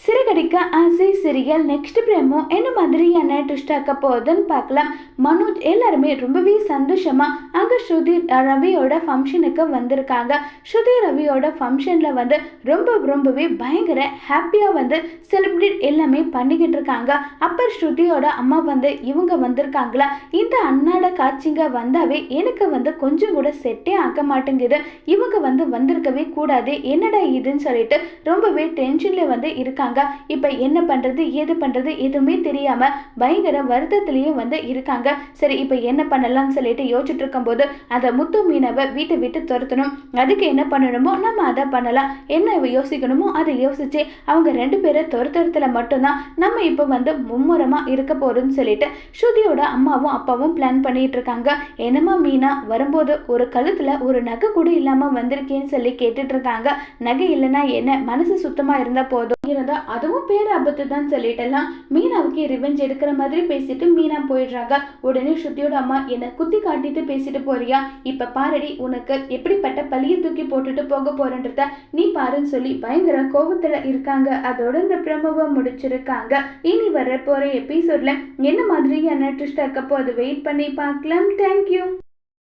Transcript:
சிறகடிக்க ஆசை serial next பிரேமோ என்ன மாதிரியான ட்விஸ்ட் ஆக்க போகுதுன்னு பார்க்கலாம். மனோஜ் எல்லாருமே ரொம்பவே சந்தோஷமா அங்க ஸ்ருதி ரவியோட ஃபங்க்ஷனுக்கு வந்திருக்காங்க. ஸ்ருதி ரவியோட ஃபங்க்ஷன்ல வந்து ரொம்ப ரொம்பவே பயங்கர ஹாப்பியா வந்து செலிப்ரேட் எல்லாமே பண்ணிக்கிட்டு இருக்காங்க. அப்ப ஸ்ருதியோட அம்மா வந்து இவங்க வந்திருக்காங்களா? இந்த அண்ணாட காட்சிங்க வந்தாவே எனக்கு வந்து கொஞ்சம் கூட செட்டே ஆக்க மாட்டேங்குது. இவங்க வந்து வந்திருக்கவே கூடாது. என்னடா இதுன்னு சொல்லிட்டு ரொம்பவே டென்ஷன்ல வந்து இருக்காங்க. இப்போ என்ன பண்றது ஏது பண்றது எதுவுமே தெரியாம பயங்கர வருத்தத்திலையும் வந்து இருக்காங்க. சரி இப்போ என்ன பண்ணலாம்னு சொல்லிட்டு யோசிச்சுட்டு இருக்கும்போது அதை முத்து மீனவை வீட்டை விட்டு துரத்தணும். அதுக்கு என்ன பண்ணணுமோ நம்ம அதை பண்ணலாம். என்ன யோசிக்கணுமோ அதை யோசிச்சு அவங்க ரெண்டு பேரை துரத்துறதுல மட்டும்தான் நம்ம இப்போ வந்து மும்முரமா இருக்க போறோம்னு சொல்லிட்டு ஸ்ருதியோட அம்மாவும் அப்பாவும் பிளான் பண்ணிட்டு இருக்காங்க. என்னம்மா மீனா வரும்போது ஒரு கழுத்துல ஒரு நகை கூட இல்லாம வந்திருக்கேன்னு சொல்லி கேட்டுட்டு இருக்காங்க. நகை இல்லைன்னா என்ன? மனசு சுத்தமா இருந்தால் போதும். இருந்தா அதுவும் பேர் ஆபத்து தான் சொல்லிட்டெல்லாம் மீனாவுக்கு ரிவெஞ்ச் எடுக்கிற மாதிரி பேசிட்டு மீனா போயிடுறாங்க. உடனே ஸ்ருதியோட அம்மா என்னை குத்தி காட்டிட்டு பேசிட்டு போறியா? இப்ப பாரடி உனக்கு எப்படிப்பட்ட பழிய தூக்கி போட்டுட்டு போக போறன்றத நீ பாருன்னு சொல்லி பயங்கர கோபத்துல இருக்காங்க. அதோட இந்த பிரமவை முடிச்சிருக்காங்க. இனி வர போற எபிசோட்ல என்ன மாதிரியான ட்விஸ்ட் இருக்கப்போ அதை வெயிட் பண்ணி பார்க்கலாம். தேங்க்யூ